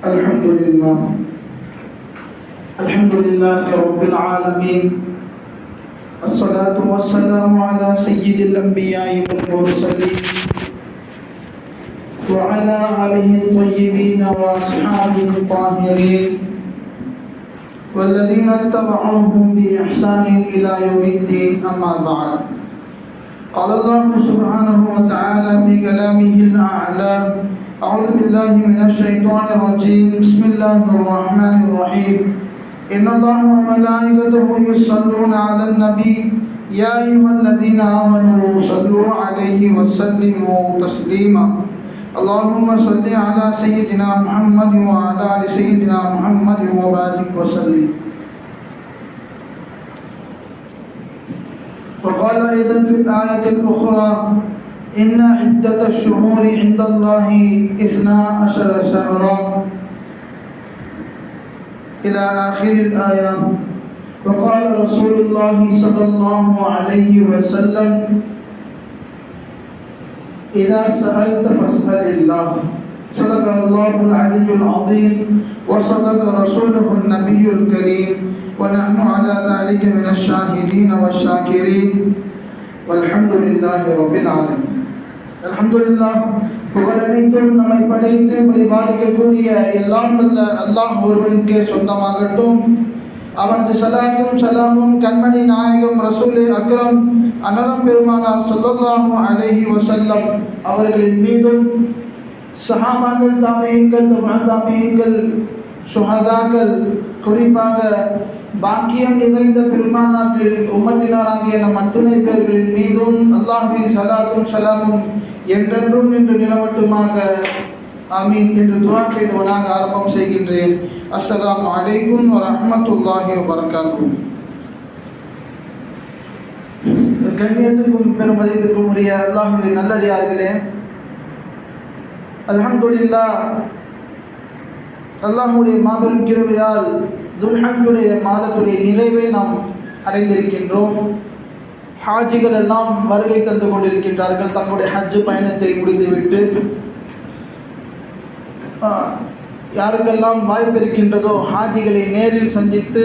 الحمد لله. الحمد لله رب العالمين. الصلاة والسلام على سيد الأنبياء والمرسلين وعلى آله الطيبين وأصحابه الطاهرين والذين اتبعوهم بإحسان إلى يوم الدين أما بعد. قال الله سبحانه وتعالى في كلامه الأعلى اعوذ باللہ من الشیطان الرجیم بسم اللہ الرحمن الرحیم ان اللہ و ملائکتہ یصلون علی النبی یا ایوہ الذین آمنوا صلو علیہ وسلم تسلیم اللہم صلی علی سیدنا محمد و علی سیدنا محمد و بارک وسلم. فقال ایدن فی الآیت الاخرہ إن عدة الشهور عند الله إثنا عشر شهرا. إلى آخر الآية. وقال رسول الله صلى الله عليه وسلم إذا سألت فاسأل الله. صدق الله العلي العظيم وصدق رسوله النبي الكريم ونحن على ذلك من الشاهدين والشاكرين. والحمد لله رب العالمين. அலமதுல்லா புகழனைத்தும் நம்மை படைத்து பரிபாலிக்கக்கூடிய எல்லாம் வல்ல அல்லாஹ் ஒருவனுக்கே சொந்தமாகட்டும். அவனது சலாத்தும் சலாமும் கண்மணி நாயகம் ரசூலே அக்ரம் அனலம் பெருமானார் சொல்லல்லாஹும் அலஹி வசல்லம் அவர்களின் மீதும் சஹாபாங்கள் தாமியன்கள் தமிழ் தாமியன்கள் சுஹதாக்கள் குறிப்பாக பாக்கியம் நிறைந்த பெருமானார்களின் உம்மத்தினராகிய நம் அத்துணை பேர்களின் மீதும் அல்லாஹுவின் சலாக்கும் சலாமும் என்றென்றும் நின்று நிலவட்டுமாக. ஆமீன் என்று துவா செய்தவனாக ஆரம்பம் செய்கின்றேன். அஸ்ஸலாம் அலைக்கும் வரமத்துல்லாஹி வரகாத்தும் கண்ணியத்துக்கும் பெருமதிப்பிற்கும் உரிய அல்லாஹுடைய நல்லடியார்களே அலமதுல்லா அல்லாஹுடைய மாபெரும் கிருமையால் துல்ஹஜுடைய மாதத்துடைய நிறைவை நாம் அடைந்திருக்கின்றோம். ஹாஜிகள் எல்லாம் வருகை தந்து கொண்டிருக்கின்றார்கள். தங்களுடைய ஹஜ்ஜு பயணத்தை முடித்துவிட்டு யாருக்கெல்லாம் வாய்ப்பு இருக்கின்றதோ ஹாஜிகளை நேரில் சந்தித்து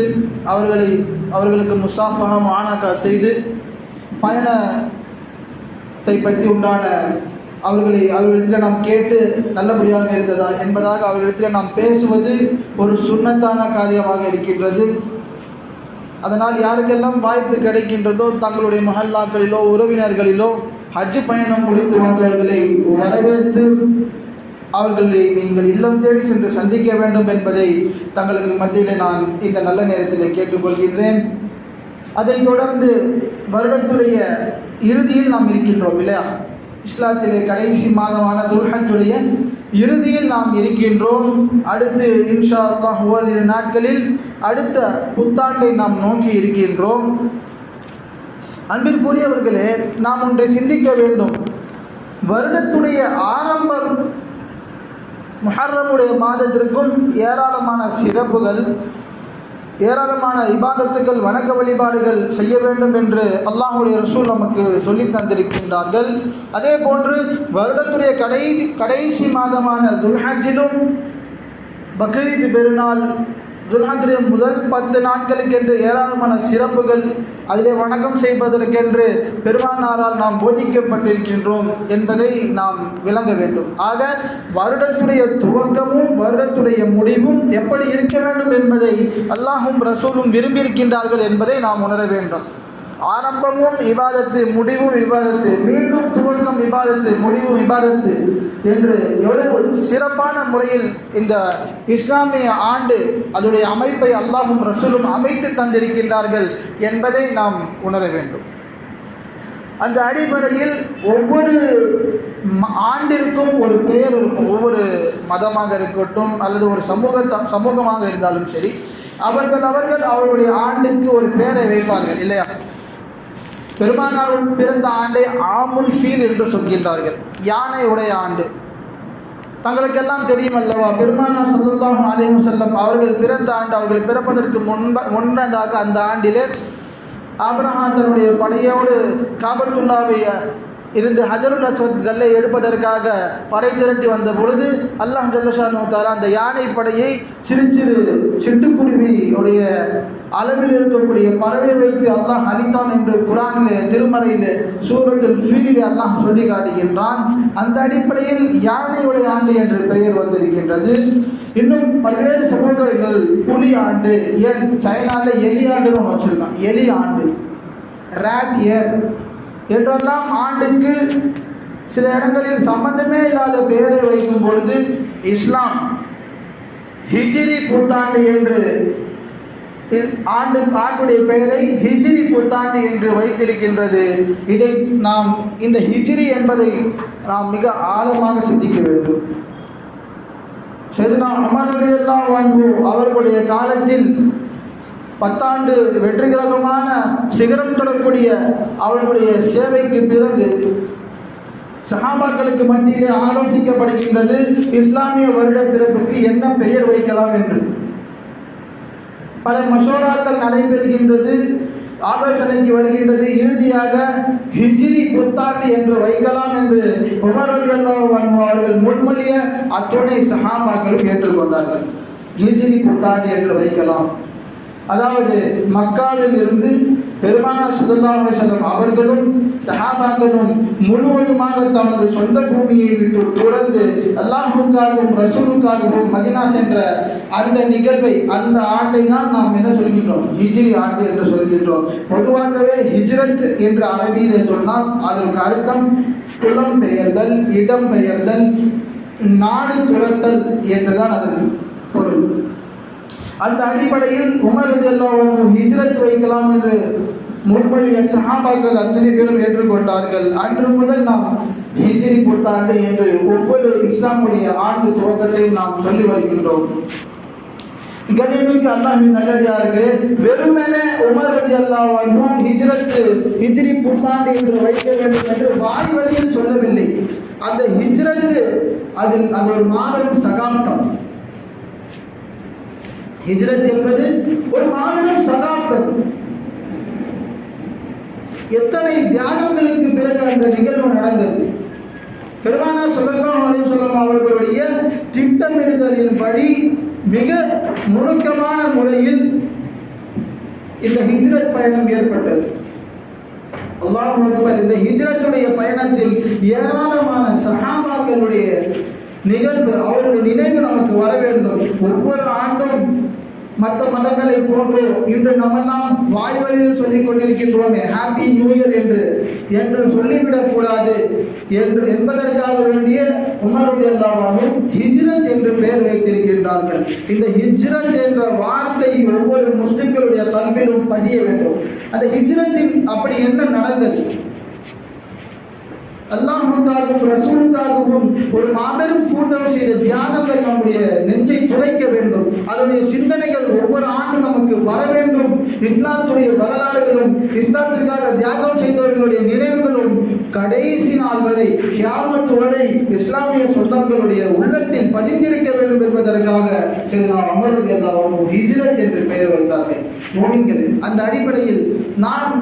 அவர்களை அவர்களுக்கு முசாஃபகம் ஆனாக்கா செய்து பயணத்தை பற்றி உண்டான அவர்களை அவர்களிடத்தில் நாம் கேட்டு நல்லபடியாக இருந்ததா என்பதாக அவர்களிடத்தில் நாம் பேசுவது ஒரு சுண்ணத்தான காரியமாக இருக்கின்றது. அதனால் யாருக்கெல்லாம் வாய்ப்பு கிடைக்கின்றதோ தங்களுடைய மஹல்லாக்களிலோ உறவினர்களிலோ ஹஜ் பயணம் முடித்து வந்தவர்களை வரவேற்று அவர்களை நீங்கள் இல்லம் தேடி சென்று சந்திக்க வேண்டும் என்பதை தங்களுக்கு மத்தியில் நான் இந்த நல்ல நேரத்தில் கேட்டுக்கொள்கின்றேன். அதைத் தொடர்ந்து வருடத்துடைய இறுதியில் நாம் இருக்கின்றோம் இல்லையா? இஸ்லாத்திலே கடைசி மாதமான துல்ஹத்துடைய இறுதியில் நாம் இருக்கின்றோம். அடுத்து இன்ஷா அல்லாஹ் ஓரிரு நாட்களில் அடுத்த புத்தாண்டை நாம் நோக்கி இருக்கின்றோம். அன்பிற்குரியவர்களே நாம் ஒன்றை சிந்திக்க வேண்டும். வருடத்துடைய ஆரம்பம் முஹர்ரமுடைய மாதத்திற்கும் ஏராளமான சிறப்புகள் ஏராளமான இபாதத்துக்கள் வணக்க வழிபாடுகள் செய்ய வேண்டும் என்று அல்லாஹுடைய ரசூல் நமக்கு சொல்லி தந்திருக்கின்றார்கள். அதே போன்று வருடத்துடைய கடை கடைசி மாதமான துல்ஹஜிலும் பக்ரீத் பெருநாள் துல்ஹஜுடைய முதல் பத்து நாட்களுக்கென்று ஏராளமான சிறப்புகள் அதிலே வணக்கம் செய்வதற்கென்று பெருமானாரால் நாம் போதிக்கப்பட்டிருக்கின்றோம் என்பதை நாம் விளங்க வேண்டும். ஆக வருடத்துடைய துவக்கமும் வருடத்துடைய முடிவும் எப்படி இருக்க வேண்டும் என்பதை அல்லாஹும் ரசூலும் விரும்பியிருக்கின்றார்கள் என்பதை நாம் உணர வேண்டும். ஆரம்பமும் இபாதத்து முடிவும் இபாதத்து மீண்டும் துவக்கம் இபாதத்து முடிவும் இபாதத்து என்று எவ்வளவு சிறப்பான முறையில் இந்த இஸ்லாமிய ஆண்டு அதனுடைய அமைப்பை அல்லாஹும் ரசூலும் அமைத்து தந்திருக்கின்றார்கள் என்பதை நாம் உணர வேண்டும். அந்த அடிப்படையில் ஒவ்வொரு ஆண்டிற்கும் ஒரு பெயர் இருக்கும். ஒவ்வொரு மதமாக இருக்கட்டும் அல்லது ஒரு சமூக சமூகமாக இருந்தாலும் சரி அவர்கள் அவர்கள் அவருடைய ஆண்டுக்கு ஒரு பெயரை வைப்பார்கள் இல்லையா? பெருமானார் பிறந்த ஆண்டை ஆமுல் ஃபீல் என்று சொல்கின்றார்கள். யானை உடைய ஆண்டு. தங்களுக்கெல்லாம் தெரியும் அல்லவா பெருமானார் சல்லுல்லாஹு அலைஹி செல்லம் அவர்கள் பிறந்த ஆண்டு அவர்கள் பிறப்பதற்கு முன்ப முன்னதாக அந்த ஆண்டிலே ஆபிரஹாம் தன்னுடைய படையோடு காபத்துல்லாவை இருந்து ஹஜருல் அஸ்வத் கல்லை எடுப்பதற்காக படை திரட்டி வந்த பொழுது அல்லாஹ் ஜல்லஷானு தாலா அந்த யானை படையை சிறு சிறு சிட்டுக்குருவியுடைய அளவில் இருக்கக்கூடிய பறவை வைத்து அல்லாஹ் அளித்தான் என்று குரானிலே திருமறையிலே சூரத்தில் ஃபீலிலே அல்லாஹ் சொல்லி காட்டுகின்றான் அந்த அடிப்படையில் யானையுடைய ஆண்டு என்று பெயர் வந்திருக்கின்றது. இன்னும் பல்வேறு சமூகங்கள் புலி ஆண்டு ஏன் சைனாவில் எலி ஆண்டுன்னு வச்சிருக்கான் எலி ஆண்டு. ரேட் இயர் என்றெல்லாம் ஆண்டுக்கு சில இடங்களில் சம்பந்தமே இல்லாத பெயரை வைக்கும் பொழுது இஸ்லாம் ஹிஜ்ரி புத்தாண்டு என்று இ- ஆண்டு ஆண்டுடைய பெயரை ஹிஜ்ரி புத்தாண்டு என்று வைத்திருக்கின்றது. இதை நாம் இந்த ஹிஜ்ரி என்பதை நாம் மிக ஆழமாக சிந்திக்க வேண்டும். சரினா அமர் ரலியல்லாஹு அன்ஹு அவர்களுடைய காலத்தில் பத்தாண்டு வெற்றிகரமான சிகரம் தொடக்கூடிய அவர்களுடைய சேவைக்கு பிறகு சஹாபாக்களுக்கு மத்தியிலே ஆலோசிக்கப்படுகின்றது இஸ்லாமிய வருட பிறப்புக்கு என்ன பெயர் வைக்கலாம் என்று. பல மசோராக்கள் நடைபெறுகின்றது ஆலோசனைக்கு வருகின்றது. இறுதியாக ஹிஜ்ரி புத்தாண்டு என்று வைக்கலாம் என்று அவர்கள் முன்மொழிய அத்துணை சஹாபாக்களும் ஏற்றுக்கொண்டார்கள். ஹிஜ்ரி புத்தாண்டு என்று வைக்கலாம். அதாவது மக்காவில் இருந்து பெருமானா ஸல்லல்லாஹு செல்லும் அவர்களும் சஹாபாக்களும் முழுவதுமாக தமது சொந்த பூமியை விட்டு துறந்து அல்லாஹுக்காகவும் ரசூலுக்காகவும் மதினா சென்ற அந்த நிகழ்வை அந்த ஆண்டை தான் நாம் என்ன சொல்கின்றோம்? ஹிஜ்ரி ஆண்டு என்று சொல்கின்றோம். பொதுவாகவே ஹிஜ்ரத் என்று அரபியில் சொன்னால் அதற்கு அர்த்தம் புலம் பெயர்தல் இடம் பெயர்தல் நாடு துரத்தல் என்றுதான் அதற்கு பொருள். அந்த அடிப்படையில் உமர் எல்லாம் ஹிஜ்ரத் வைக்கலாம் என்று முன்மொழிய சஹாபாக்கள் அத்தனை பேரும் ஏற்றுக்கொண்டார்கள். அன்று முதல் நாம் ஹிஜிரி புத்தாண்டு என்று ஒவ்வொரு இஸ்லாமுடைய ஆண்டு துவக்கத்தையும் நாம் சொல்லி வருகின்றோம். கண்ணியமிக்கு அல்லாஹின் நல்லடியார்களே வெறுமனே உமர் அலி அல்லாவும் ஹிஜ்ரத் ஹிஜ்ரி புத்தாண்டு என்று வைக்க வேண்டும் என்று வாய் வழியில் சொல்லவில்லை. அந்த ஹிஜ்ரத்து அதில் அது ஒரு மாபெரும் சகாப்தம். ஹிஜ்ரத் என்பது ஒரு மாபெரும் சகாப்தம். எத்தனை தியாகங்களுக்கு பிறகு அந்த நிகழ்வு நடந்தது? பெருமானா சொல்லலாம் அலிசல்லாம் அவர்களுடைய திட்டமிடுதலின்படி மிக நுணுக்கமான முறையில் இந்த ஹிஜ்ரத் பயணம் ஏற்பட்டது. அல்லாஹ் இந்த ஹிஜ்ரத்துடைய பயணத்தில் ஏராளமான சஹாபாக்களுடைய நிகழ்வு அவருடைய நினைவு நமக்கு வர வேண்டும். ஒவ்வொரு ஆண்டும் மற்ற மதங்களை போன்று இன்று நம்மெல்லாம் வாய் வழியில் சொல்லிக் கொண்டிருக்கின்றோமே ஹாப்பி நியூ இயர் என்று. என்று சொல்லிவிடக்கூடாது என்று என்பதற்காக வேண்டிய உமருடைய எல்லாரும் ஹிஜ்ரத் என்று பெயர் வைத்திருக்கின்றார்கள். இந்த ஹிஜ்ரத் என்ற வார்த்தை ஒவ்வொரு முஸ்லிம்களுடைய கல்வியிலும் பதிய வேண்டும். அந்த ஹிஜ்ரத்தில் அப்படி என்ன நடந்தது? அல்லாஹுக்காகவும் ரசூலுக்காகவும் ஒரு மாபெரும் கூட்டம் செய்த தியாகங்கள் நம்முடைய நெஞ்சை துளைக்க வேண்டும். அதனுடைய சிந்தனைகள் ஒவ்வொரு ஆண்டும் நமக்கு வர வேண்டும். இஸ்லாத்துடைய வரலாறுகளும் இஸ்லாத்திற்காக தியாகம் செய்தவர்களுடைய நினைவுகளும் கடைசி நாள் வரை கியாமத்து வரை இஸ்லாமிய சொந்தங்களுடைய உள்ளத்தில் பதிந்திருக்க வேண்டும் என்பதற்காக சரி நாம் அமர்வது ஹிஜ்ரத் என்று பெயர் வைத்தார்கள். மோமின்கள் அந்த அடிப்படையில் நான்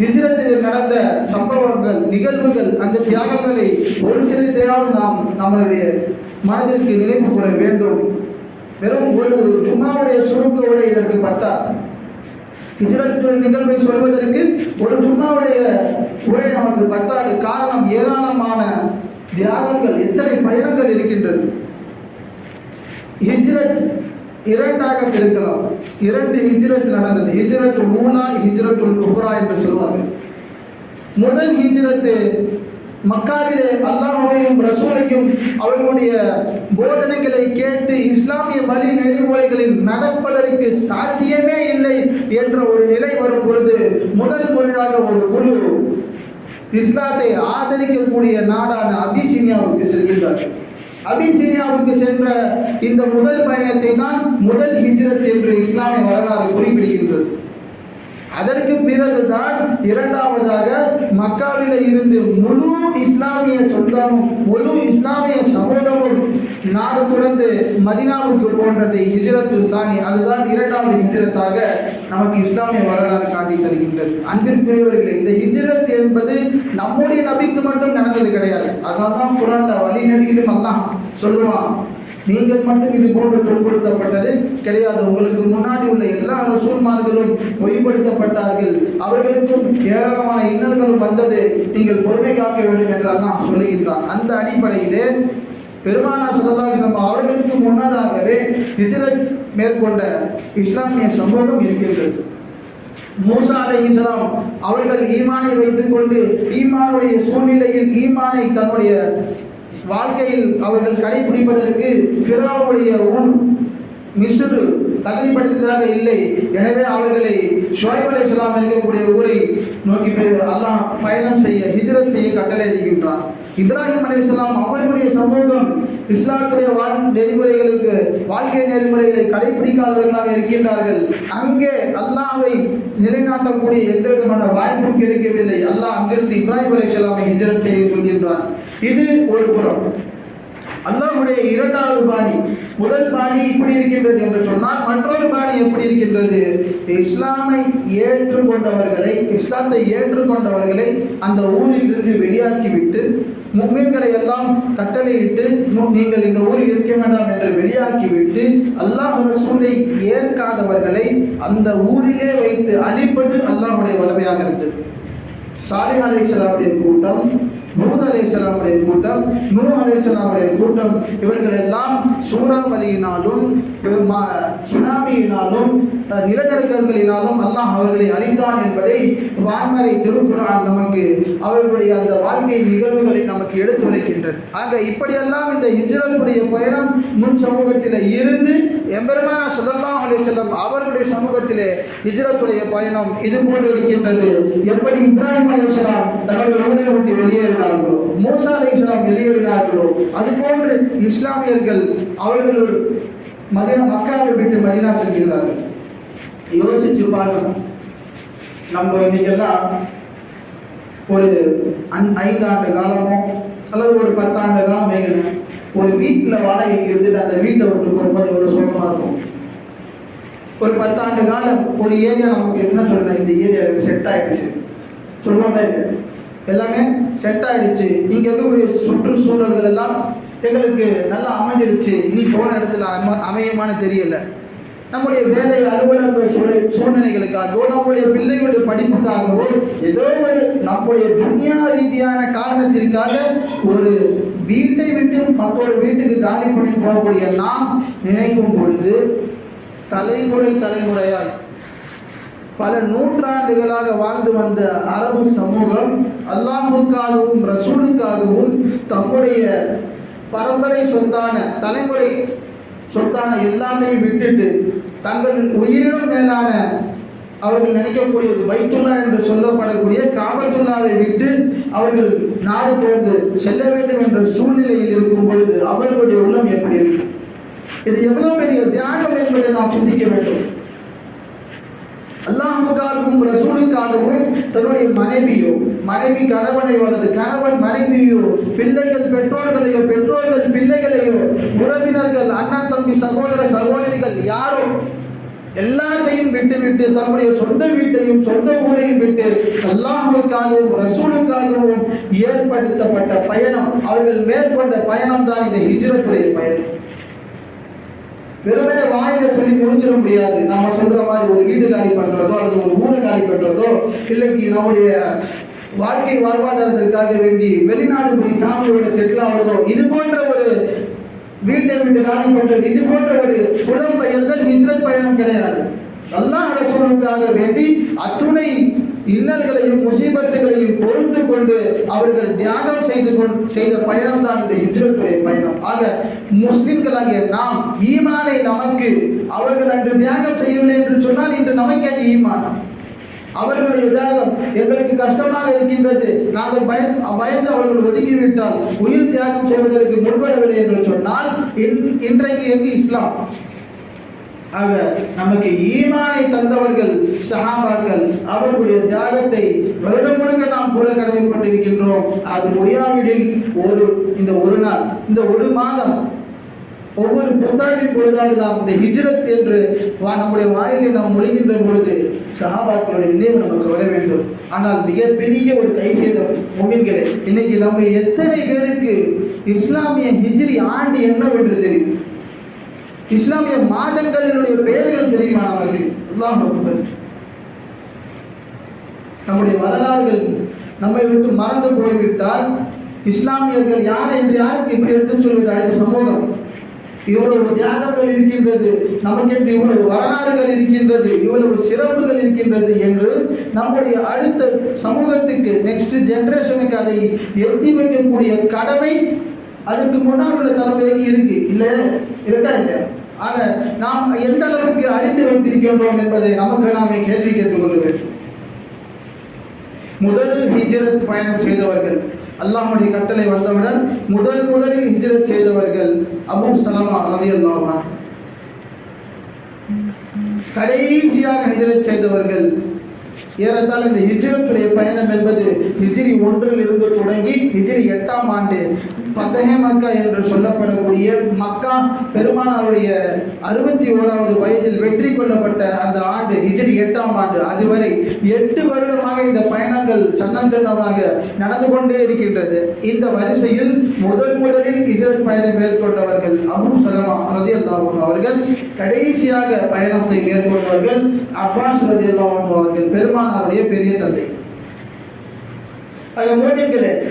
ஹிஜ்ரத்தில் நடந்த சம்பவங்கள் நிகழ்வுகள் அந்த தியாகங்களை ஒரு சிறிதையாவது நாம் நம்மளுடைய மனதிற்கு நினைவு கூற வேண்டும். வெறும் ஒரு ஜும்மாவுடைய சுருக்க உரை இதற்கு பத்தா ஹிஜ்ரத் நிகழ்வை சொல்வதற்கு ஒரு ஜும்மாவுடைய உரை நமக்கு பத்தாது. காரணம் ஏராளமான தியாகங்கள் எத்தனை பயணங்கள் இருக்கின்றது. ஹிஜ்ரத் இரண்டாக இருக்கலாம் இரண்டு ஹிஜ்ரத் நடந்தது. ஹிஜ்ரத் ஊனா ஹிஜ்ரத் உஹ்ரா என்று சொல்வார்கள். முதல் ஹிஜ்ரத்து மக்காவிலே அல்லாஹையும் ரசூலையும் அவர்களுடைய போதனைகளை கேட்டு இஸ்லாமிய வழி நெறிமுறைகளில் நடப்பதற்கு சாத்தியமே இல்லை என்ற ஒரு நிலை வரும் பொழுது முதல் முறையாக ஒரு குழு இஸ்லாத்தை ஆதரிக்கக்கூடிய நாடான அபிசீனியாவுக்கு செல்கின்றார்கள். அபிசீனியாவுக்கு சென்ற இந்த முதல் பயணத்தை தான் முதல் ஹிஜ்ரத் என்று இஸ்லாமிய வரலாறு குறிப்பிடுகின்றது. அதற்கு பிறகுதான் இரண்டாவதாக மக்காவில இருந்து முழு இஸ்லாமிய சொந்தமும் முழு இஸ்லாமிய சமூகமும் நாடு துறந்து மதினாவுக்கு போன்றதை ஹிஜரத்து சாணி அதுதான் இரண்டாவது ஹிஜரத்தாக நமக்கு இஸ்லாமிய வரலாறு காட்டி தருகின்றது. அன்பிற்குரியவர்களே இந்த ஹிஜரத் என்பது நம்முடைய நபிக்கு மட்டும் நடந்தது கிடையாது. அதான் தான் வழி நடிகளும் அல்லாஹ் சொல்லுவான் நீங்கள் மட்டும் இது போன்று துன்புறுத்தப்பட்டது கிடையாது. உங்களுக்கு முன்னாடி உள்ள எல்லா ரசூல்மார்களும் பொய்படுத்தப்பட்டார்கள் அவர்களுக்கும் ஏராளமான இன்னல்களும் வந்தது. நீங்கள் பொறுமை காக்க வேண்டும் என்றெல்லாம் சொல்லுகின்றான். அந்த அடிப்படையிலே பெருமானா சுல்லாஸ்லம் அவர்களுக்கு முன்னதாகவே ஹிஜ்ரத் மேற்கொண்ட இஸ்லாமிய சம்பவம் இருக்கின்றது. மூசா அலை இஸ்லாம் அவர்கள் ஈமானை வைத்துக்கொண்டு ஈமானுடைய சூழ்நிலையில் ஈமானை தன்னுடைய வாழ்க்கையில் அவர்கள் கடைபிடிப்பதற்கு ஃபிரோவுடைய உள் மிஸ்ரு தகுதிப்படுத்ததாக இல்லை. எனவே அவர்களை ஷோய்ப் அலை இஸ்லாம் இருக்கக்கூடிய ஊரை நோக்கி அல்லாஹ் பயணம் செய்ய ஹிஜ்ரத் செய்ய கட்டளை அளிக்கின்றான் இப்ராஹிம் அலை அவர்களுடைய சமூகம் இஸ்லாத்துடைய வாழ் நெறிமுறைகளுக்கு வாழ்க்கை நெறிமுறைகளை கடைபிடிக்காதவர்களாக இருக்கின்றார்கள். அங்கே அல்லாவை நிலைநாட்டக்கூடிய எந்த விதமான வாய்ப்பும் கிடைக்கவில்லை. அல்லாஹ் அங்கிருந்து இப்ராஹிம் அலை இஸ்லாமை செய்ய சொல்கின்றார் இது ஒரு புறம். அல்லாஹுடைய இரண்டாவது பாணி முதல் பாணி இப்படி இருக்கின்றது என்று சொன்னால் மற்றொரு பாணி எப்படி இருக்கின்றது? இஸ்லாமை ஏற்றுக்கொண்டவர்களை இஸ்லாத்தை ஏற்றுக்கொண்டவர்களை அந்த ஊரிலிருந்து வெளியாக்கிவிட்டு முக்மீன்களை எல்லாம் கட்டளையிட்டு நீங்கள் இந்த ஊரில் இருக்க வேண்டாம் என்று வெளியாக்கிவிட்டு அல்லாஹ் ரசூலை ஏற்காதவர்களை அந்த ஊரிலே வைத்து அழிப்பது அல்லாஹுடைய வலிமையாக இருந்தது. சாலிஹ் அலைஹிஸ்ஸலாமுடைய கூட்டம் நூத் அலைஹிஸ்ஸலாமுடைய கூட்டம் நூறு அலைஹிஸ்ஸலாமுடைய கூட்டம் இவர்கள் எல்லாம் சூறாவளியினாலும் சுனாமியினாலும் நிலநடுக்கங்களினாலும் அல்லாஹ் அவர்களை அறிந்தான் என்பதை வான்மறை திருக்குறான் நமக்கு அவர்களுடைய அந்த வாழ்க்கை நிகழ்வுகளை நமக்கு எடுத்துரைக்கின்றது ஆக இப்படியெல்லாம் இந்த ஹிஜ்ரத்துடைய பயணம் முன் சமூகத்தில் இருந்து எம்பெருமானா ஸல்லல்லாஹு அலைஹி செல்லம் அவர்களுடைய சமூகத்திலே இஜ்ரத்துடைய பயணம் இது போன்று இருக்கின்றது. எப்படி இப்ராஹிம் அலைஹிஸ்ஸலாம் தன்னுடைய ஊரை விட்டு வெளியேறினார்களோ மூசா அலைஹிஸ்ஸலாம் வெளியேறினார்களோ அதுபோன்று இஸ்லாமியர்கள் அவர்கள் மதினா மக்காவை விட்டு மதினா செல்கிறார்கள். யோசிச்சு பார்க்கணும் நம்ம இன்னைக்கெல்லாம் ஒரு அந் ஐந்தாண்டு காலமோ அல்லது ஒரு பத்தாண்டு காலம் வேணும் ஒரு வீட்டில் வாடகைக்கு இருந்துட்டு அந்த வீட்டை விட்டு போகும்போது எவ்வளோ சோகமாக இருக்கும். ஒரு பத்தாண்டு காலம் ஒரு ஏரியா நமக்கு என்ன சொல்லணும் இந்த ஏரியா செட் ஆகிடுச்சு சொல்லுவாங்க எல்லாமே செட் ஆகிடுச்சு இங்கே இருக்கக்கூடிய சுற்றுச்சூழல்கள் எல்லாம் எங்களுக்கு நல்லா அமைஞ்சிருச்சு. இனி போன இடத்துல அம அமையுமான்னு தெரியலை. நம்முடைய வேலை அலுவலக சூழ சூழ்நிலைகளுக்காகவோ நம்முடைய பிள்ளைகளுடைய படிப்புக்காகவோ ஏதோ ஒரு நம்முடைய துன்யா ரீதியான காரணத்திற்காக ஒரு வீட்டை விட்டு மற்றொரு வீட்டுக்கு காலி பண்ணி போகக்கூடிய நாம் நினைக்கும் பொழுது தலைமுறை தலைமுறையாய் பல நூற்றாண்டுகளாக வாழ்ந்து வந்த அரபு சமூகம் அல்லாஹுக்காகவும் ரசூலுக்காகவும் தம்முடைய பரம்பரை சொந்தான தலைமுறை சொத்தான எல்லாமே விட்டுட்டு தங்கள் உயிரினும் மேலான அவர்கள் நினைக்கக்கூடியது பைத்துல்லா என்று சொல்லப்படக்கூடிய காபத்துல்லாவை விட்டு அவர்கள் நாடு தேர்ந்து செல்ல வேண்டும் என்ற சூழ்நிலையில் இருக்கும் பொழுது அவர்களுடைய உள்ளம் எப்படி இருக்கும்? இது எவ்வளவு பெரிய தியாகம் என்பதை நாம் சிந்திக்க வேண்டும். அல்லாஹுக்காகவும் ரசூலுக்காகவும் தன்னுடைய மனைவியோ மனைவி கணவனை அல்லது கணவன் மனைவியோ பிள்ளைகள் பெற்றோர்களையோ பெற்றோர்கள் பிள்ளைகளையோ உறவினர்கள் அண்ணன் தம்பி சகோதர சகோதரிகள் யாரோ எல்லாத்தையும் விட்டு விட்டு தன்னுடைய சொந்த வீட்டையும் சொந்த ஊரையும் விட்டு அல்லாஹுக்காகவும் ரசூலுக்காகவும் ஏற்படுத்தப்பட்ட பயணம் அவர்கள் மேற்கொண்ட பயணம் தான் இந்த ஹிஜ்ரத்துடைய பயணம். வெறுமனே வாயில சொல்லி முடிச்சிட முடியாது. நம்ம சொல்ற மாதிரி ஒரு வீடு காலி பண்றதோ அல்லது ஒரு ஊரை காலி பண்றதோ இல்லைக்கு நம்முடைய வாழ்க்கை வாழ்வாதாரத்திற்காக வேண்டி வெளிநாடு போய் ஃபேமிலியோட செட்டில் ஆகிறதோ இது போன்ற ஒரு வீட்டை விட்டு காலி பண்றது இது போன்ற ஒரு புலம்பெயர்தல் ஹிஜ்ரத் பயணம் கிடையாது. நல்லா அரசுக்காக வேண்டி அத்துணை இன்னல்களையும் முசீபத்துகளையும் பொறுத்து கொண்டு அவர்கள் தியாகம் செய்து செய்த பயணம் தான் இந்த இஜ்ரத்துடைய பயணம். ஆக முஸ்லிம்களாகிய நாம் ஈமானை நமக்கு அவர்கள் அன்று தியாகம் செய்யவில்லை என்று சொன்னால் இன்று நமக்கு அது ஈமான். அவர்களுடைய தியாகம் எங்களுக்கு கஷ்டமாக இருக்கின்றது. நாங்கள் பயந்து பயந்து அவர்கள் ஒதுக்கிவிட்டால் உயிர் தியாகம் செய்வதற்கு முன்வரவில்லை என்று சொன்னால் இன்றைக்கு எங்கு இஸ்லாம்? ஆக நமக்கு ஈமானை தந்தவர்கள் சஹாபாக்கள் அவர்களுடைய தியாகத்தை வருடம் முழுக்க நாம் கூட கடமைப்பட்டிருக்கின்றோம் அது முடியாவிடில் ஒரு இந்த ஒரு நாள் இந்த ஒரு மாதம் ஒவ்வொரு புத்தாண்டின் பொழுதாவது நாம் இந்த ஹிஜ்ரத் என்று வா- நம்முடைய வாயிலை நாம் மொழிகின்ற பொழுது சஹாபாக்களுடைய நினைவு நமக்கு வர வேண்டும். ஆனால் மிகப்பெரிய ஒரு கை செய்த மொழிகளே இன்னைக்கு நம்ம எத்தனை பேருக்கு இஸ்லாமிய ஹிஜ்ரி ஆண்டு என்னவென்று தெரியும்? இஸ்லாமிய மாதங்களினுடைய பெயர்கள் தெரியுமா நமக்கு? அல்லாஹ் நம்முடைய வரலாறுகள் நம்மை விட்டு மறந்து போய்விட்டால் இஸ்லாமியர்கள் யார் என்று யாருக்கு இப்படி எடுத்து சொல்வது? அடுத்த சமூகம். இவ்வளவு தியாகங்கள் இருக்கின்றது நமக்கென்று இவ்வளவு வரலாறுகள் இருக்கின்றது இவ்வளவு சிறப்புகள் இருக்கின்றது என்று நம்முடைய அடுத்த சமூகத்துக்கு நெக்ஸ்ட் ஜென்ரேஷனுக்கு அதை எத்தி வைக்கக்கூடிய கடமை அதுக்கு முன்னால் உள்ள தலைமுறைக்கு இருக்கு. இல்லை இருக்கா இல்லையா? ஆக நாம் எந்த அளவுக்கு அறிந்து வைத்திருக்கின்றோம் என்பதை நமக்கு நாமே கேள்வி கேட்டுக்கொள்ள வேண்டும். முதல் ஹிஜரத் பயணம் செய்தவர்கள் அல்லாஹுடைய கட்டளை வந்தவுடன் முதல் முதலில் ஹிஜரத் செய்தவர்கள் அபு சலமா ரலியல்லாஹு அன்ஹு. கடைசியாக ஹிஜரத் செய்தவர்கள் ஏறத்தால் இந்த ஹிஜ்ரத்துடைய பயணம் என்பது ஹிஜ்ரி ஒன்றில் இருந்து தொடங்கி ஹிஜ்ரி எட்டாம் ஆண்டு பத்தகே மக்கா என்று சொல்லப்படக்கூடிய மக்கா பெருமானாருடைய அறுபத்தி ஓராவது வயதில் வெற்றி கொள்ளப்பட்ட அந்த ஆண்டு ஹிஜ்ரி எட்டாம் ஆண்டு. அதுவரை எட்டு வருடமாக இந்த பயணங்கள் சன்னஞ்சன்னமாக நடந்து கொண்டே இருக்கின்றது. இந்த வரிசையில் முதல் முதலில் ஹிஜ்ரத் பயணம் மேற்கொண்டவர்கள் அபு சலமா ரதியல்லாஹு அவர்கள் கடைசியாக பயணத்தை மேற்கொண்டவர்கள் அப்பாஸ் ரதியல்லாஹு அவர்கள் அவருடைய பெரிய தந்தை. ஆக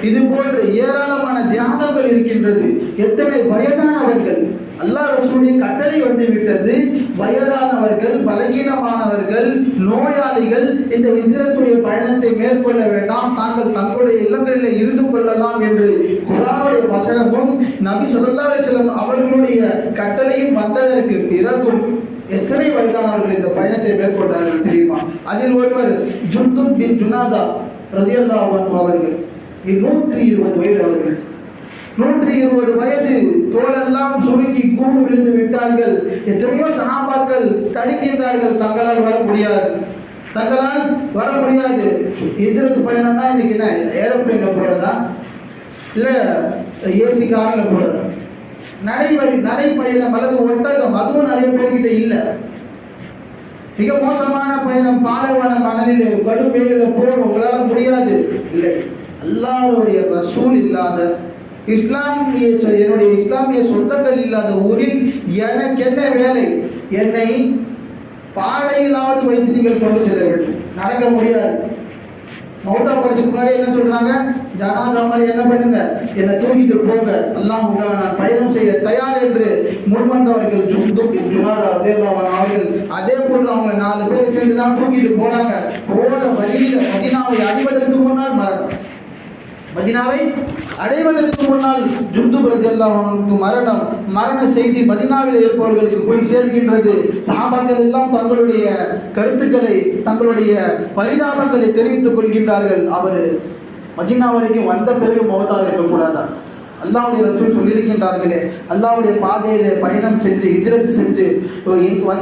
இது போன்ற ஏராளமான தியாகங்கள் இருக்கின்றது. எத்தனை வயதானவர்கள் அல்லாஹ் ரசூலின் கட்டளை வந்து விட்டது வயதானவர்கள் பலகீனமானவர்கள் நோயாளிகள் இந்த ஹிஜ்ரத்துடைய பயணத்தை மேற்கொள்ள வேண்டாம். தாங்கள் தங்களுடைய இல்லங்களில் இருந்து கொள்ளலாம் என்று குராவுடைய வசனமும் நபி சொல்லா அலைஹி அவர்களுடைய கட்டளையும் வந்ததற்கு பிறகும் எத்தனை வயதானவர்கள் இந்த பயணத்தை மேற்கொண்டார்கள் தெரியுமா? அதில் ஒருவர் ஜுந்தும் பின் ஜுனாதா ரலியல்லாஹு அவர்கள். நூற்றி இருபது வயது அவர்கள். நூற்றி இருபது வயது தோலெல்லாம் சுருங்கி கூடு விழுந்து விட்டார்கள். எத்தனையோ சகாபாக்கள் தடுக்கின்றார்கள். தங்களால் வர முடியாது. தங்களால் வர முடியாது. எதிர்த்து பயணம்னா இன்னைக்கு என்ன? ஏரோப்ளேன்ல போறதா? இல்ல ஏசி காரில் போறதா? நடைவழி நடைப்பயணம் அல்லது ஒட்டகம் அதுவும் நிறைய பேர்கிட்ட இல்லை. மிக மோசமான பயணம் பாலைவன மணலில் கடும் வெயிலில் போக உங்களால் முடியாது. இல்லை. அல்லாஹ்வுடைய ரசூல் இல்லாத இஸ்லாமிய சொ- என்னுடைய இஸ்லாமிய சொந்தங்கள் இல்லாத ஊரில் எனக்கு என்ன வேலை? என்னை பாடையிலாவது வைத்து நீங்கள் கொண்டு செல்ல வேண்டும். நடக்க முடியாது. மௌத்தா படத்துக்கு முன்னாடி என்ன சொல்றாங்க? ஜனாசா என்ன பண்ணுங்க? என்னை தூக்கிட்டு போங்க. அல்லாஹ் நான் பயணம் செய்ய தயார் என்று முன்வந்தவர்கள் ஜுந்து ஜுனாதா தேவாவன் அவர்கள் அதே போன்று அவங்க நாலு பேர் சேர்ந்து தான் தூக்கிட்டு போனாங்க. போன வழியில மதினாவை அடிவதற்கு முன்னால் மரணம். மதினாவை அடைவதற்கு முன்னால் ஜுந்து பிரதி அல்லாஹனுக்கு மரணம் மரண செய்தி மதினாவில் இருப்பவர்களுக்கு போய் சேர்கின்றது. சஹாபாக்கள் எல்லாம் தங்களுடைய கருத்துக்களை தங்களுடைய பரிணாமங்களை தெரிவித்துக் கொள்கின்றார்கள். அவர் மதினா வரைக்கும் வந்த பிறகு மௌத்தாக இருக்கக்கூடாதா? அல்லாவுடைய ரசூல் சொல்லியிருக்கின்றார்களே அல்லாவுடைய பாதையிலே பயணம் செஞ்சு இஜரத் செஞ்சு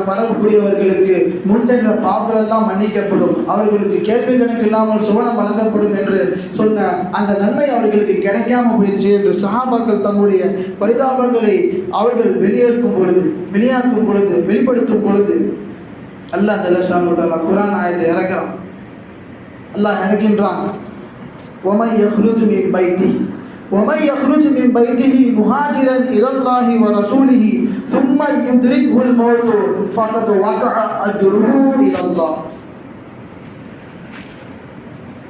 வரக்கூடியவர்களுக்கு முன் சென்ற பாவங்கள் எல்லாம் மன்னிக்கப்படும். அவர்களுக்கு கேள்வி கணக்கு இல்லாமல் சுவனம் வழங்கப்படும் என்று சொன்ன அந்த நன்மை அவர்களுக்கு கிடைக்காம போயிடுச்சு என்று சஹாபாக்கள் தங்களுடைய பரிதாபங்களை அவர்கள் வெளியேற்கும் பொழுது வெளியாக்கும் பொழுது வெளிப்படுத்தும் பொழுது அல்லாஹ் ஜல்லஷானு குரான் ஆயத்தை இறக்கிறான். அல்லாஹ் இறக்கின்றான் ஒமை யஹ்ருஜு மின் பைத்தி ومن يخرج من بيته مهاجرا الى الله ورسوله ثم يدركه الموت فقد وقع اجره الى الله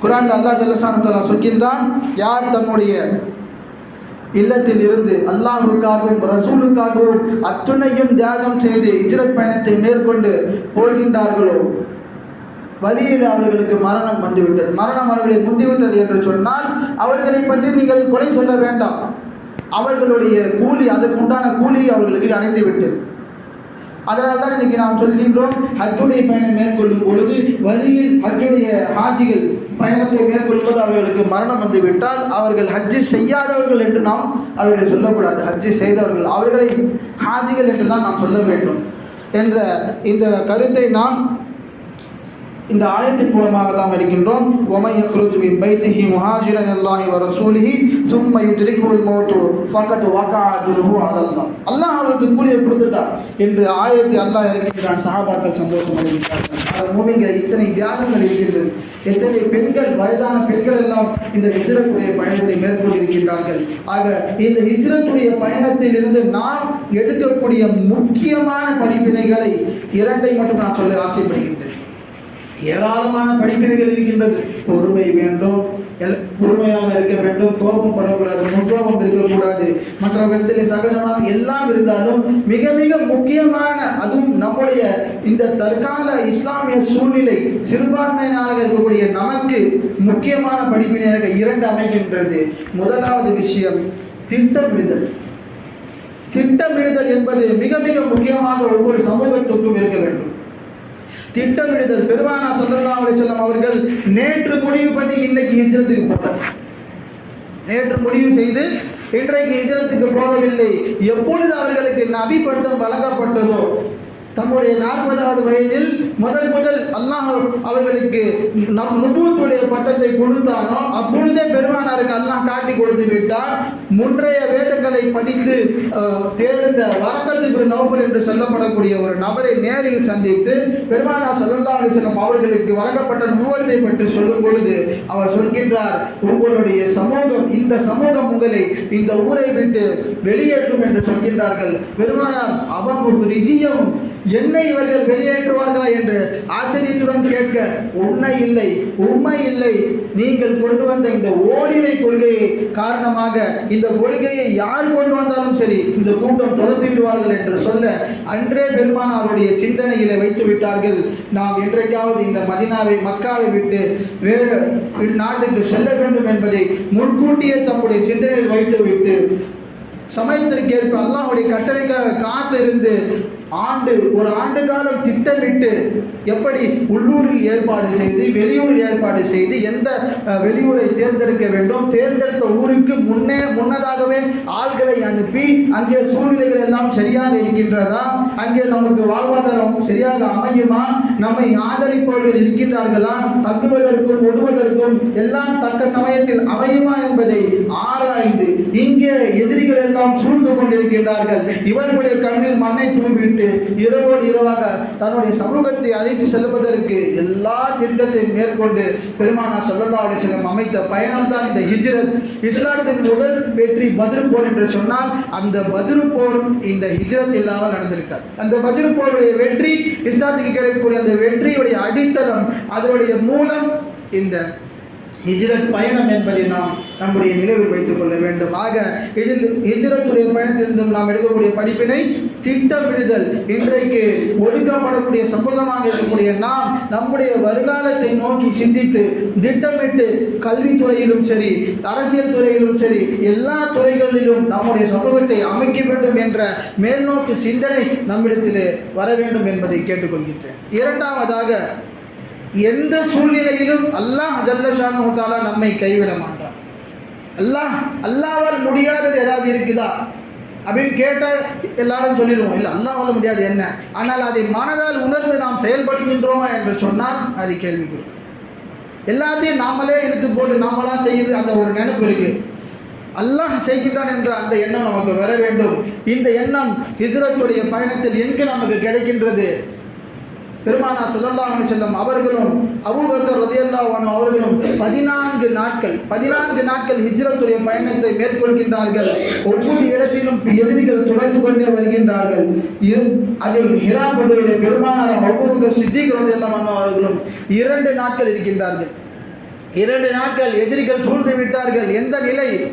குரான் அல்லாஹ் ஜல்லஷானு தாலா சொல்கின்றான் யார் தன்னுடைய இல்லத்தில் இருந்து அல்லாஹ்வுக்காகவும் ரசூலுக்காகவும் அத்துணையும் தியாகம் செய்து இஜ்ரத் பயணத்தை மேற்கொண்டு போகின்றார்களோ வழியில் அவர்களுக்கு மரணம் வந்துவிட்டது. மரணம் அவர்களை முந்திவிட்டது என்று சொன்னால் அவர்களை பற்றி நீங்கள் கொலை சொல்ல வேண்டாம். அவர்களுடைய கூலி அதற்குண்டான கூலி அவர்களுக்கு அணைந்துவிட்டது அதனால் தான் இன்னைக்கு நாம் சொல்கின்றோம் ஹஜ்ஜுடைய பயணம் மேற்கொள்ளும் பொழுது வழியில் ஹஜ்ஜுடைய ஹாஜிகள் பயணத்தை மேற்கொள்வது அவர்களுக்கு மரணம் வந்துவிட்டால் அவர்கள் ஹஜ்ஜு செய்யாதவர்கள் என்று நாம் அவர்களை சொல்லக்கூடாது. ஹஜ்ஜு செய்தவர்கள் அவர்களை ஹாஜிகள் என்று தான் நாம் சொல்ல வேண்டும். என்ற இந்த கருத்தை நாம் இந்த ஆயத்தின் மூலமாக தான் இருக்கின்றோம் ஒமை யஹ்ருஜ் மின் பைத்திஹி முஹாஜிரன் அல்லாஹி வ ரசூலிஹி சும்ம யுத்ரிகுல் மௌத்து ஃபக்கத் வகா அஜ்ருஹு அலல்லாஹ் அல்லாஹ் அவருக்கு கூலியை கொடுத்துட்டார் என்று ஆயத்தை அல்லாஹ் இறக்கின்றான் சஹாபாக்கள் சந்தோஷம் அடைகிறார்கள் அது மூவிங்கிற இத்தனை தியாகங்கள் இருக்கின்றது. எத்தனை பெண்கள் வயதான பெண்கள் எல்லாம் இந்த ஹிஜ்ரத்துடைய பயணத்தை மேற்கொண்டிருக்கின்றார்கள். ஆக இந்த ஹிஜ்ரத்துடைய பயணத்தில் இருந்து நாம் எடுக்கக்கூடிய முக்கியமான படிப்பினைகளை இரண்டை மட்டும் நான் சொல்ல ஆசைப்படுகிறேன். ஏராளமான படிப்பினைகள் இருக்கின்றது. பொறுமை வேண்டும் எல்- பொறுமையாக இருக்க வேண்டும் கோபம் படக்கூடாது முக்கோபம் இருக்கக்கூடாது. மற்றவர்களிடத்தில் சகஜமாக எல்லாம் இருந்தாலும் மிக மிக முக்கியமான அதுவும் நம்முடைய இந்த தற்கால இஸ்லாமிய சூழ்நிலை சிறுபான்மையினராக இருக்கக்கூடிய நமக்கு முக்கியமான படிப்பினையாக இரண்டு அமைகின்றது. முதலாவது விஷயம் திட்டமிடுதல். திட்டமிடுதல் என்பது மிக மிக முக்கியமாக ஒவ்வொரு சமூகத்துக்கும் இருக்க வேண்டும். திட்டமிடுதல். பெருமானா சொல்லலாம் அலைஹி அவர்கள் நேற்று முடிவு பண்ணி இன்னைக்கு ஹிஜரத்துக்கு போனார். நேற்று முடிவு செய்து இன்றைக்கு ஹிஜரத்துக்கு போகவில்லை. எப்பொழுது அவர்களுக்கு நபி பட்டம் வழங்கப்பட்டதோ தம்முடைய நாற்பதாவது வயதில் முதல் முதல் அல்லாஹ் அவர்களுக்கு நம் நுபூத்துடைய பட்டத்தை கொடுத்தானோ அப்பொழுதே பெருமானாருக்கு அல்லாஹ் காட்டி கொடுத்து விட்டார் முன்றைய வேதங்களை படித்து தேர்ந்த வரக்கத்துக்கு நோபல் என்று சொல்லப்படக்கூடிய ஒரு நபரை நேரில் சந்தித்து பெருமானா ஸல்லல்லாஹு அலைஹி அவர்களுக்கு வழங்கப்பட்ட நூலத்தை பற்றி சொல்லும் பொழுது அவர் சொல்கின்றார் உங்களுடைய சமூகம் இந்த சமூகம் உங்களை இந்த ஊரை விட்டு வெளியேற்றும் என்று சொல்கின்றார்கள். பெருமானார் அவன் ரிஜியம் என்னை இவர்கள் வெளியேற்றுவார்களா என்று ஆச்சரியத்துடன் கேட்க உண்மை இல்லை உண்மை இல்லை. நீங்கள் கொண்டு வந்த இந்த ஓடிலை கொள்கையை காரணமாக இந்த கொள்கையை யார் கொண்டு வந்தாலும் சரி இந்த கூட்டம் தொடர்ந்து விடுவார்கள் என்று சொல்ல அன்றே பெருமானாருடைய சிந்தனையிலே வைத்து விட்டார்கள். நாம் என்றைக்காவது இந்த மதினாவை மக்காவை விட்டு வேறு நாட்டுக்கு செல்ல வேண்டும் என்பதை முன்கூட்டியே தம்முடைய சிந்தனையில் வைத்துவிட்டு சமயத்திற்கேற்ப அல்லாஹுடைய கட்டளைக்காக காத்திருந்து ஆண்டு ஒரு ஆண்டு காலம் திட்டமிட்டு எப்படி உள்ளூரில் ஏற்பாடு செய்து வெளியூர் ஏற்பாடு செய்து எந்த வெளியூரை தேர்ந்தெடுக்க வேண்டும் தேர்ந்தெடுத்த ஊருக்கு முன்னே முன்னதாகவே ஆள்களை அனுப்பி அங்கே சூழ்நிலைகள் எல்லாம் சரியாக இருக்கின்றதா? அங்கே நமக்கு வாழ்வாதாரம் சரியாக அமையுமா? நம்மை ஆதரிப்பவர்கள் இருக்கின்றார்களா? தங்குவதற்கும் ஒடுவதற்கும் எல்லாம் தக்க சமயத்தில் அமையுமா என்பதை ஆராய்ந்து இங்கே எதிரிகள் எல்லாம் சூழ்ந்து கொண்டிருக்கின்றார்கள். இவர்களுடைய கண்ணில் மண்ணை விட்டு இரவோடு இரவாக தன்னுடைய சமூகத்தை அழைத்து செல்வதற்கு எல்லா திட்டத்தையும் மேற்கொண்டு பெருமானா சல்லல்லா அலிஸ்லம் அமைத்த பயணம் தான் இந்த ஹிஜ்ரத். இஸ்லாத்தின் முதல் வெற்றி பதிரு போர் என்று சொன்னால் அந்த பதிரு போர் இந்த ஹிஜ்ரத் இல்லாமல் நடந்திருக்காது. அந்த பதிரு போருடைய வெற்றி இஸ்லாத்துக்கு கிடைக்கக்கூடிய அந்த வெற்றியுடைய அடித்தளம் அதனுடைய மூலம் இந்த ஹிஜ்ரத் பயணம் என்பதை நாம் நம்முடைய நினைவில் வைத்துக் கொள்ள வேண்டும். ஆக இதில் ஹிஜ்ரத்துடைய பயணத்திலிருந்தும் நாம் எடுக்கக்கூடிய படிப்பினை திட்டமிடுதல். இன்றைக்கு ஒடுக்கப்படக்கூடிய சமூகமாக இருக்கக்கூடிய நாம் நம்முடைய வருங்காலத்தை நோக்கி சிந்தித்து திட்டமிட்டு கல்வித்துறையிலும் சரி அரசியல் துறையிலும் சரி எல்லா துறைகளிலும் நம்முடைய சமூகத்தை அமைக்க வேண்டும் என்ற மேல்நோக்கு சிந்தனை நம்மிடத்திலே வர வேண்டும் என்பதை கேட்டுக்கொள்கின்றேன். இரண்டாவதாக எந்த சூழ்நிலையிலும் அல்லாஹ் ஜல்லஷானு தாலா நம்மை கைவிட மாட்டார் அல்லாஹ் அல்லாவால் முடியாதது ஏதாவது இருக்குதா? அப்படின்னு கேட்டால் எல்லாரும் சொல்லிடுவோம். இல்லை அல்லாவால் முடியாது என்ன? ஆனால் அதை மனதால் உணர்ந்து நாம் செயல்படுகின்றோமா என்று சொன்னால் அது கேள்விக்குறி. எல்லாத்தையும் நாமளே இழுத்து போட்டு நாமளாக செய்யுது அந்த ஒரு நினைப்பு இருக்குது அல்லாஹ் செய்கின்றான் என்ற அந்த எண்ணம் நமக்கு வர வேண்டும். இந்த எண்ணம் ஹிஜ்ரத்துடைய பயணத்தில் எங்கு நமக்கு கிடைக்கின்றது? பெருமானா ஸல்லல்லாஹு செல்லும் அவர்களும் அபுபக்கர் ரலியல்லாஹு அவர்களும் பதினான்கு நாட்கள் பதினான்கு நாட்கள் ஹிஜ்ரத்துடைய பயணத்தை மேற்கொள்கின்றார்கள். ஒவ்வொரு இடத்திலும் எதிரிகள் தொடர்ந்து கொண்டே வருகின்றார்கள். இரு- அதில் ஹிரா பகுதியிலே பெருமானார் அபுபக்கர் சித்திக் ரலியல்லாஹு அவர்களும் இரண்டு நாட்கள் இருக்கின்றார்கள். இரண்டு நாட்கள் எதிரிகள் சூழ்ந்து விட்டார்கள். எந்த நிலை?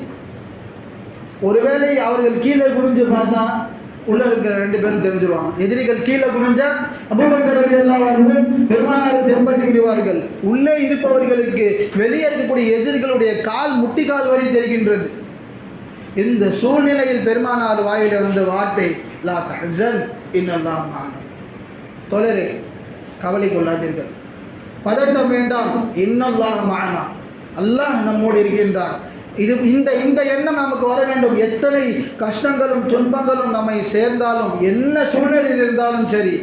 ஒருவேளை அவர்கள் கீழே குடிஞ்சு பார்த்தா உள்ள இருக்கிற ரெண்டு பேரும் தெரிஞ்சிருவாங்க. எதிரிகள் கீழே குனிஞ்சா அபூபக்கர் ரலியல்லாஹு பெருமானார் தென்பட்டு விடுவார்கள். உள்ளே இருப்பவர்களுக்கு வெளியே இருக்கக்கூடிய எதிரிகளுடைய கால் முட்டி கால் தெரிகின்றது. இந்த சூழ்நிலையில் பெருமானார் வாயில வந்த வார்த்தை லா தஹ்சன் இன்னெல்லாம் மஅனா தொடரே கவலை கொள்ளாதீர்கள். பதட்டம் வேண்டாம் இன்னல்லாஹ் மஅனா அல்லாஹ் நம்மோடு இருக்கின்றார் இது இந்த இந்த எண்ணம் நமக்கு வர வேண்டும். எத்தனை கஷ்டங்களும் துன்பங்களும் நம்மை சேர்ந்தாலும் என்ன சூழ்நிலையில் இருந்தாலும் சரி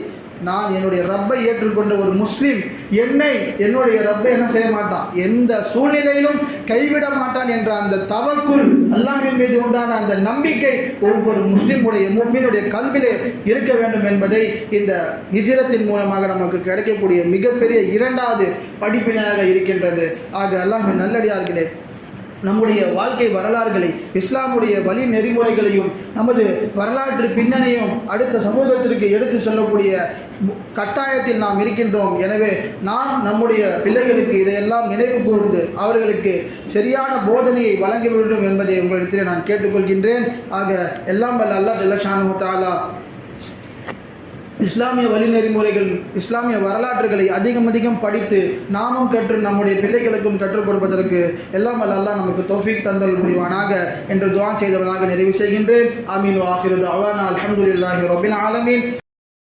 நான் என்னுடைய ரப்பை ஏற்றுக்கொண்ட ஒரு முஸ்லீம் என்னை என்னுடைய ரப்பை என்ன செய்ய மாட்டான்? எந்த சூழ்நிலையிலும் கைவிட மாட்டான் என்ற அந்த தவக்குள் அல்லாஹின் மீது உண்டான அந்த நம்பிக்கை ஒவ்வொரு முஸ்லீமுடைய முக்மீனுடைய கல்விலே இருக்க வேண்டும் என்பதை இந்த ஹிஜ்ரத்தின் மூலமாக நமக்கு கிடைக்கக்கூடிய மிகப்பெரிய இரண்டாவது படிப்பினையாக இருக்கின்றது. ஆக அல்லாஹின் நல்லடியார்களே நம்முடைய வாழ்க்கை வரலாறுகளை இஸ்லாமுடைய வழி நெறிமுறைகளையும் நமது வரலாற்று பின்னணியும் அடுத்த சமூகத்திற்கு எடுத்து சொல்லக்கூடிய கட்டாயத்தில் நாம் இருக்கின்றோம். எனவே நாம் நம்முடைய பிள்ளைகளுக்கு இதையெல்லாம் நினைவு கூர்ந்து அவர்களுக்கு சரியான போதனையை வழங்க வேண்டும் என்பதை உங்களிடத்தில் நான் கேட்டுக்கொள்கின்றேன். ஆக எல்லாம் வல்ல அல்லா ஜல்லஷானு தாலா இஸ்லாமிய வழிநெறிமுறைகள் இஸ்லாமிய வரலாற்றுகளை அதிகம் அதிகம் படித்து நாமும் கற்று நம்முடைய பிள்ளைகளுக்கும் கற்றுக் கொடுப்பதற்கு எல்லாம் அல்லா அல்லாஹ் நமக்கு தௌஃபீக் தந்தல் முடிவானாக என்று துவான் செய்தவனாக நிறைவு செய்கின்றேன். ஆமீன் வாஹிரு அவானா அலமதுல்லாஹி ரபின் ஆலமீன்.